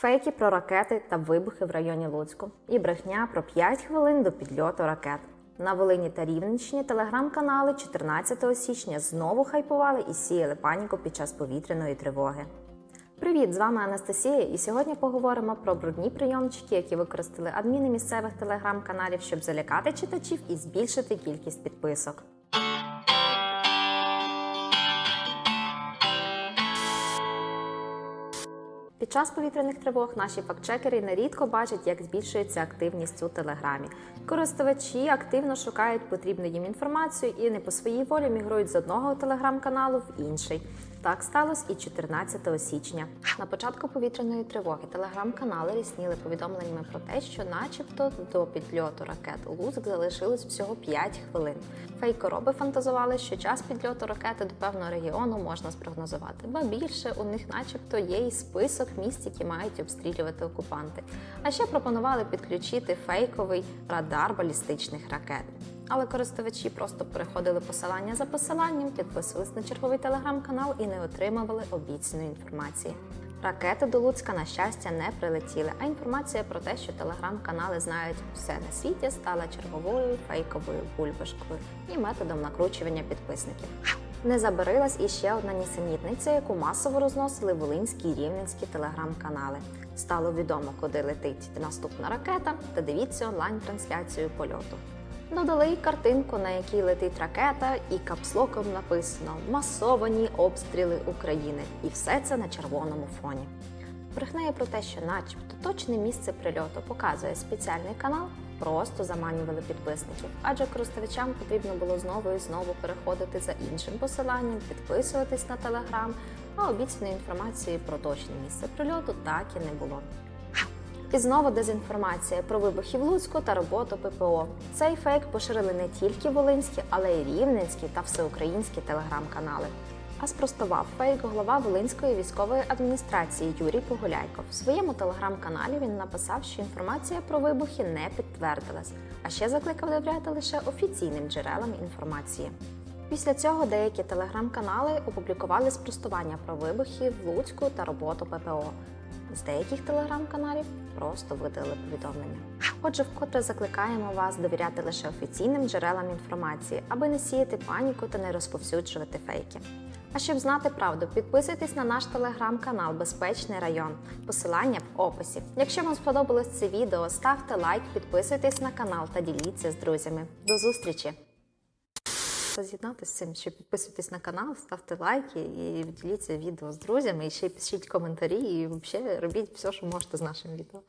Фейки про ракети та вибухи в районі Луцьку. І брехня про 5 хвилин до підльоту ракет. На Волині та Рівненщині телеграм-канали 14 січня знову хайпували і сіяли паніку під час повітряної тривоги. Привіт, з вами Анастасія, і сьогодні поговоримо про брудні прийомчики, які використали адміни місцевих телеграм-каналів, щоб залякати читачів і збільшити кількість підписок. Під час повітряних тривог наші фактчекери нерідко бачать, як збільшується активність у телеграмі. Користувачі активно шукають потрібну їм інформацію і не по своїй волі мігрують з одного телеграм-каналу в інший. Так сталося і 14 січня. На початку повітряної тривоги телеграм-канали рісніли повідомленнями про те, що, начебто, до підльоту ракет у Луцьк залишилось всього 5 хвилин. Фейкороби фантазували, що час підльоту ракети до певного регіону можна спрогнозувати. Ба більше у них, начебто, є і список місць, які мають обстрілювати окупанти. А ще пропонували підключити фейковий радар балістичних ракет. Але користувачі просто переходили посилання за посиланням, підписувались на черговий телеграм-канал і не отримували обіцяної інформації. Ракети до Луцька, на щастя, не прилетіли, а інформація про те, що телеграм-канали знають все на світі, стала черговою фейковою бульбашкою і методом накручування підписників. Не забарилась і ще одна нісенітниця, яку масово розносили волинські і рівненські телеграм-канали. Стало відомо, куди летить наступна ракета, та дивіться онлайн-трансляцію польоту. Додали й картинку, на якій летить ракета, і капслоком написано Масовані обстріли України. І все це на червоному фоні. Брехнею про те, що, начебто, точне місце прильоту показує спеціальний канал, просто заманювали підписників, адже користувачам потрібно було знову і знову переходити за іншим посиланням, підписуватись на телеграм, а обіцяної інформації про точне місце прильоту так і не було. І знову дезінформація про вибухи в Луцьку та роботу ППО. Цей фейк поширили не тільки волинські, але й рівненські та всеукраїнські телеграм-канали. А спростував фейк голова Волинської військової адміністрації Юрій Погуляйко. В своєму телеграм-каналі він написав, що інформація про вибухи не підтвердилась, а ще закликав довіряти лише офіційним джерелам інформації. Після цього деякі телеграм-канали опублікували спростування про вибухи в Луцьку та роботу ППО. З деяких телеграм-каналів просто видали повідомлення. Отже, вкотре закликаємо вас довіряти лише офіційним джерелам інформації, аби не сіяти паніку та не розповсюджувати фейки. А щоб знати правду, підписуйтесь на наш телеграм-канал Безпечний район. Посилання в описі. Якщо вам сподобалось це відео, ставте лайк, підписуйтесь на канал та діліться з друзями. До зустрічі! З'єднатися з цим, що підписуйтесь на канал, ставте лайки і діліться відео з друзями, і ще пишіть коментарі, і взагалі робіть все, що можете з нашим відео.